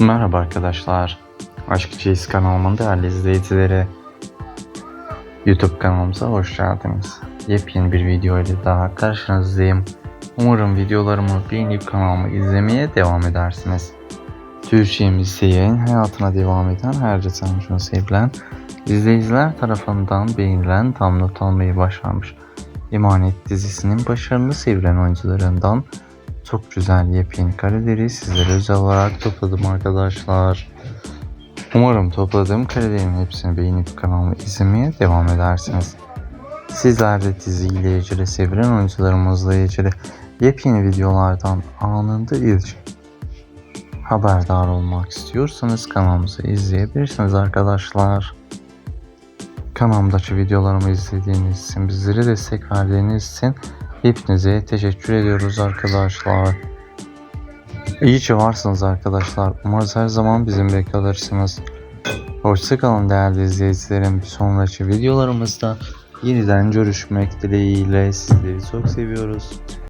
Merhaba arkadaşlar. Aşk Çeyiz kanalımın değerli izleyicileri. YouTube kanalımıza hoş geldiniz. Yepyeni bir video ile daha karşınızdayım. Umarım videolarımı beğenip kanalımı izlemeye devam edersiniz. Türkçemizde yayın hayatına devam eden her tanışın sevilen izleyiciler tarafından beğenilen tam not almayı başarmış. Emanet dizisinin başarılı sevilen oyuncularından çok güzel yepyeni kareleri sizlere özel olarak topladım arkadaşlar. Umarım topladığım karelerin hepsini beğenip kanalımı izlemeye devam edersiniz. Sizler de diziyle ilgili sevilen oyuncularımızla ilgili yepyeni videolardan anında ilk haberdar olmak istiyorsanız kanalımızı izleyebilirsiniz arkadaşlar. Kanalımdaki videolarımı izlediğiniz için, bizlere destek verdiğiniz için hepinize teşekkür ediyoruz arkadaşlar. İyi ki varsınız arkadaşlar. Umarız her zaman bizimle kalırsınız. Hoşçakalın değerli izleyicilerim. Bir sonraki videolarımızda yeniden görüşmek dileğiyle sizleri çok seviyoruz.